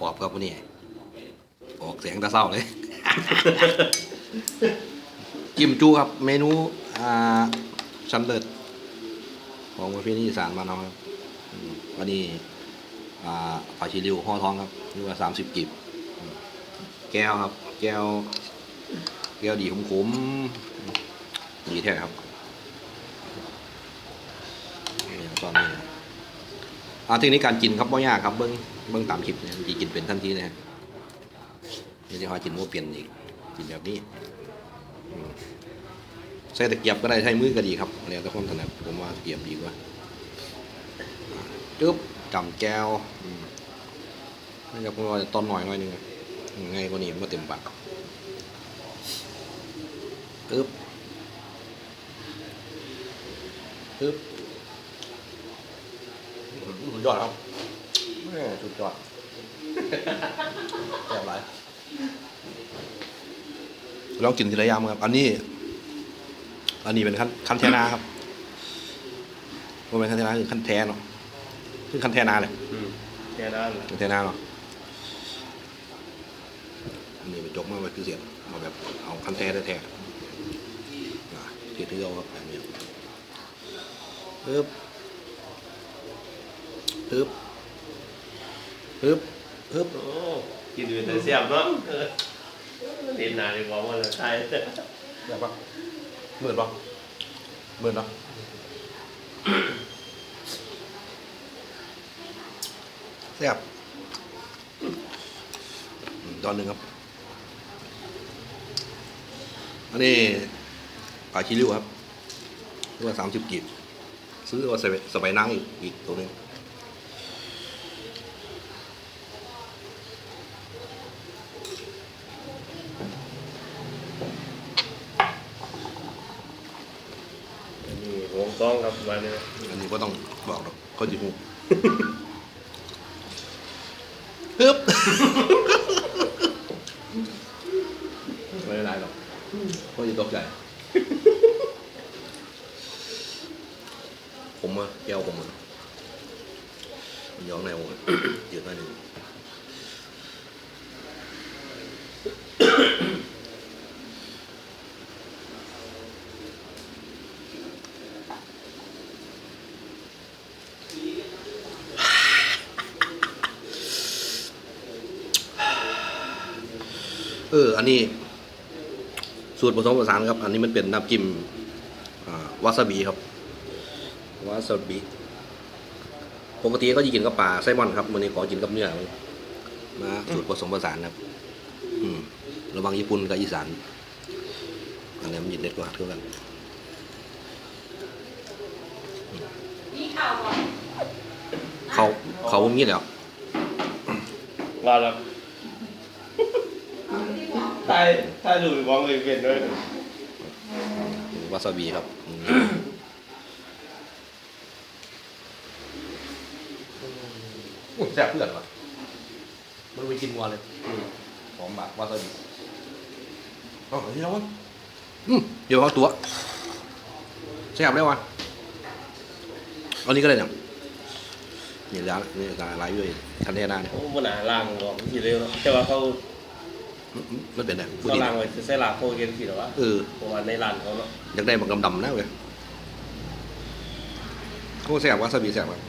ปอบครับวันนี้ออกเสียงตะเศร้าเลยกิมจูครับ เมนูอ่าชั้นเลิศของประเพณีอีสานมานเนาะครับอืมวันนี้อ่าผักชีริวห่อทองครับนี่ว่าสามสิบกีบอืมแก้วครับ แก้ว แก้วดีขมๆดีแท้ครับนี่ตอนนี้นะ อ่าเทคนิคการกินครับบ่ยากครับเบิ้งเบิ้งตามคลิปเนี่ยวิธีกินเป็นทันทีเลยฮะไม่ใช่ว่ากินโมเปลี่ยนอีกกินแบบนี้ใส่ตะเกียบก็ได้ใช้มือก็ดีครับแล้วแต่คนถนัดผมว่าตะเกียบดีกว่าจึ๊บจำแก้วนี่ครับผมว่าตอนหน่อยหน่อยหนึงอะอืมไงกว่านี้มันเต็มปากปึ๊บปึ๊บ สุดยอดครับแม่สุดยอดแซ่บหลายลองกินทีละอยางครับ อันนี้ อันนี้เป็นขั้นขั้นแทนาครับว่าเป็นขั้นแทนาคือขั้นแทเนาะคือขั้นแทนาเลยอืมแค่นั้นขั้นแทนาเนาะอันนี้เป็นจกมาไว้คือเสียบมาแบบเอาขั้นแท้แท้ๆอะที่ที่เราแบบนี้ปึ๊บ ปึ๊บปึ๊บปึ๊บโอ้กินอยู่แต่เสียบเนาะเออเล่นนานดีกว่าว่าเลยใช่แบบปะเหมือนปะเหมือนปะแซ่บอืมตอนหนึ่งครับ อันนี้ปลาชิลิวครับตัวสามสิบกีบซื้อว่าใส่สไปนังอีกอีกตัวหนึง อันนี้วง ต้องครับมาเนี่ยอันนี้ก็ต้องบอกหรอกเขาจะหูฮึบไม่ได้ไรหรอกเขาจะตกใจ ผมอะแก้วผมอะมันย้อมในวงอะยืดหน่อยหนึ่ง เออ อันนี้สูตรผสมผสานครับ อันนี้มันเป็นน้ำจิ้มอ่าวาซาบิครับวาซาบิปกติก็จะกินกับปลาไซลมอนครับวันนี้ขอกินกับเนื้อเลยมาสูตรผสมผสานครับ อืมระหวังญี่ปุ่นกับอีสานอันนี้มันยินเด็ดกว่าเท่ากันนี่ข่าวก่อนเขาเขามีแล้วว่าแล้ว ถ้าถ้าดูวองเลยเป็นด้วยวาซาบิครับอืมอุ้ยแซ่บเพื่อนวะมันไปกินวัวเลยอืมหอมแบบวาซาบิเอ๋อที่แล้ววะอืมเดี๋ยวเอาตัวแซ่บได้วะเอานี้ก็ได้เนี่ยนี่ร้านนี่ร้านอะไรอยู่ทันเทนาเนี่ยโอ้มันหนาล่างบอกทีเดียวเนาะแต่ว่าเขาอื มอืมมันเป็นไงพูดเขาดีล่างนะไว้ใส่ลาโคเกนสิหรอวะเออ เพราะว่าในร้านเขาเนาะอยากได้บักดำๆนะเว้ยโอ้แซ่บวาซาบิแซ่บครับ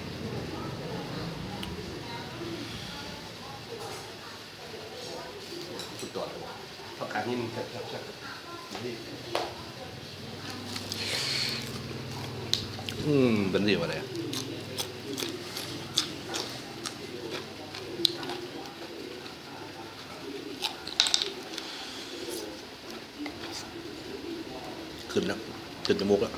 สุดยอดเลยผักกาดหินแซ่บๆนี่อืม เป็นดีวะเนี่ย ขึ้นแล้วขึ้นจมูกแล้ว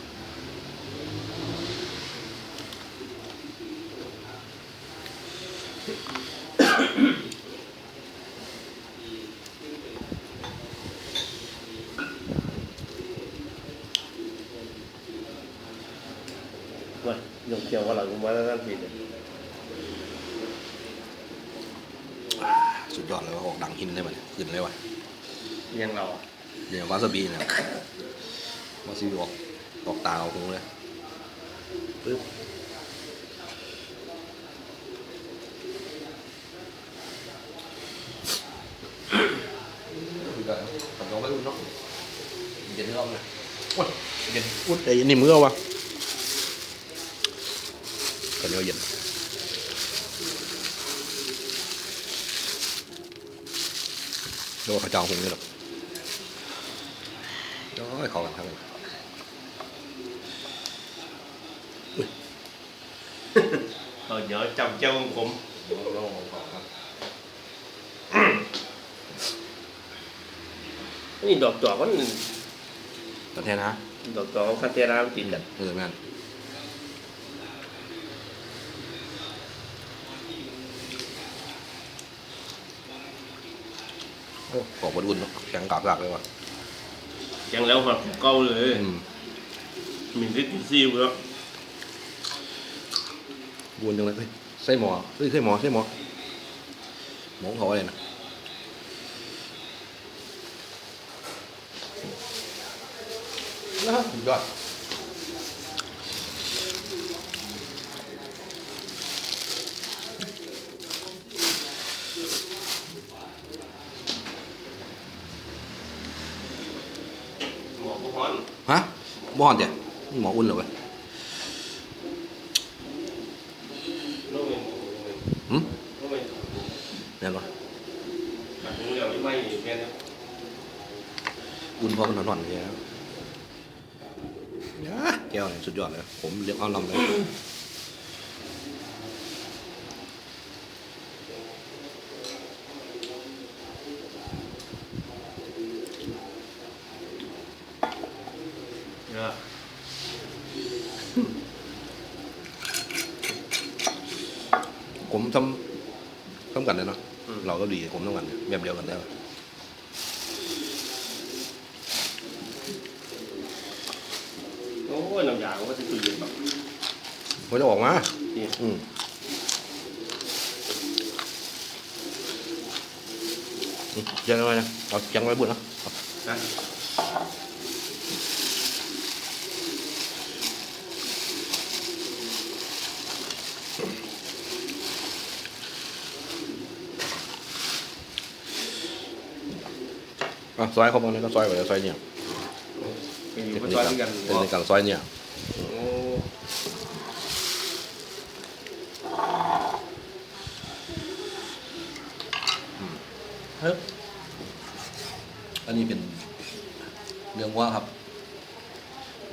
ว่ายกเกี่ยวว่าหลังมาแล้วนั่นผิดเนี่ยสุดยอดเลยว่าออกดังหินได้มันขึ้นเลยวะเลี้ยังเราอะเดี๋ยววาซาบิเนี่ย อซีออกออกตาของเลยปึ๊บผรู้เนาะเย็นองนะอุ้ยเนแต่ยันนี่มือเอาวะกันเย็นโดนข้าจ้าหุงนี่หรอกโอ้ยขอกันทั้งหมด อาเดี๋ยวจำเจ้าของผมโล่งๆขอครับนี่ดอกจอกมันประเทศนะดอกจอกคาเทรามันติดกันเออแม่นโอ้ของบอุ่นเนอะแข็งกากๆเลยว่ะยังแล้วหักเก่าเลย อืมมีฟิตซีอยู่แล้ วบุญจังเลยเฮ้ยใส่หมอเฮ้ยใส่หมอใส่หมอหมอเขาอะไรนะนะสุดยอดหมอผู้ฮ้อนฮะบ่อนเดี๋ยวนี่หมออุ่นเหรอเว้ย โน้มเป็น หืม โน้มเป็น แม่นปะ แบบนี้เราไม่ไม่แค่นี้ อุ่นพอกันหน่อนๆแกแล้วยะแก้วเนี่ยสุดยอดเลย ผมเรียกเอาลำเลยเออผมทำทำกันเลยเนาะเราก็ดีผมทำกันเนี่ยแบบเดียวกันได้ โอ้ยน้ำยาก็จะตุยเย็นแบบ ผมจะออกมานี่อืมอืมยังไงนะเอายังไว้บุญนะเอานะเอาซอยเข้ามาเลยก็ซอยไปเลยซอยเนี่ยเป็นอยู่เทคก็นิซคอยการกันเทคนิคการซอยเนี่ย เฮ้ยอันนี้เป็นเรื่องว่าครับ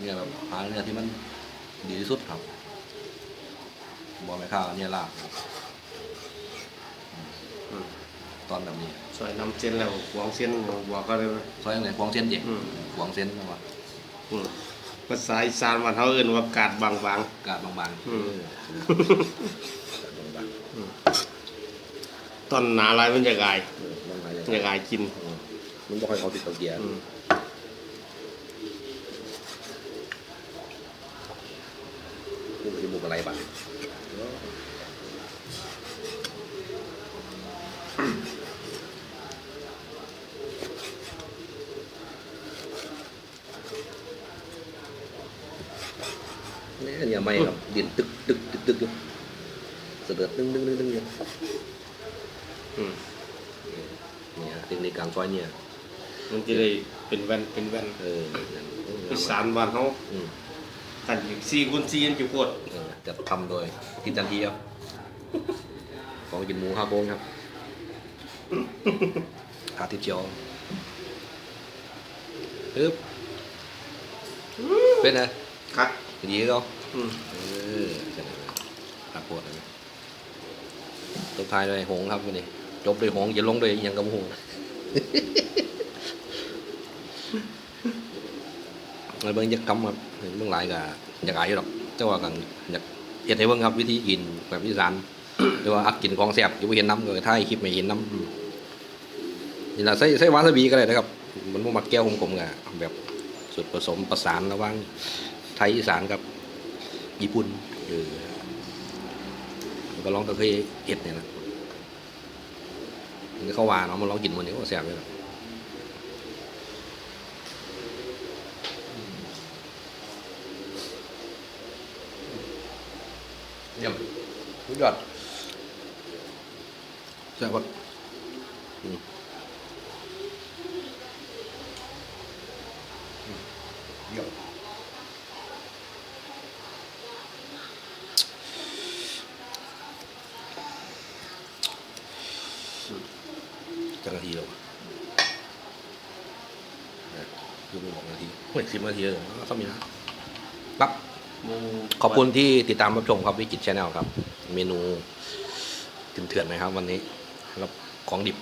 เนี่ยแบบหาเนี่ยที่มันดีที่สุดครับบอไม่ข้าวเนี่ยลาบครับอืมตอนแบบนี้ซอยน้ำเส้นแล้วหวงเส้นบอกก็เลยซอยยังไงควงเส้นเจ็อืมควงเส้นนะวะอืมภาษาอีสานวันเขาเอื่นว่ากาดบางบางกาดบางๆอืมเออกาดบางๆตอนหนาลายมันจะกายๆเออบางๆจะกายกินมันบอกให้เขาติดตะเกียร์อืมกูจะบุกอะไรบ้างเนี่ยเนี่ยไม่ครับดินตึกตึกตึกตึกอยู่เสด็จตึงตึงตึงตึงอยู่อืม เนี่ยเทคนิคการซอยเนี่ยมันจะได้เป็นแว่นเป็นแว่นเออนั่นอีสานบ้านเขาตัดอย่างซี่คุณซี่ยันจิ๋วโคตรเออจะทำโดยทิจันทีครับ ของกินหมูข้าวโพดครับขาทิพย์เจียวปึ๊บเป็นไงครับดีก็อืมเออใช่ไหมขาโพดนะตบท้ายด้วยหงครับวันนี้จบด้วยหงส์จะลงด้วยยังกับหง เบิ้งยักกำครับเบิ้งหลายกับอยากอายอยู่หรอกแต่ว่ากันอยากเห็นให้เบิ้งครับ วิธีกินแบบอีสานหรือว่าอักกินของแซ่บอยู่บ่เห็นน้ำเลยถ้าให้คลิปไม่เห็นน้ำอืมนี่ละใส่ใส่วาซาบิก็ได้นะครับ มันบ่มักแก้วขมๆกับแบบสุดผสมประสานระหว่างไทยอีสานกับ ญี่ปุ่นเออมันก็ลองตะเคยเห็ดเนี่ยนะ มันก็เข้าว่าเนาะมันลองกินมันนี้ก็แซ่บเลยนะเยี่ยมยอดแซ่บปะอืมอืม จังนาทีแล้ววะเนี่ยคือไม่บอกนาทีเฮ้ยสิบนาทีเลยก็มีนะครับ ขอบคุณที่ติดตามรับชมครับวิจิตชาแนลครับ เมนูเถื่อนๆนะครับ วันนี้รับของดิบ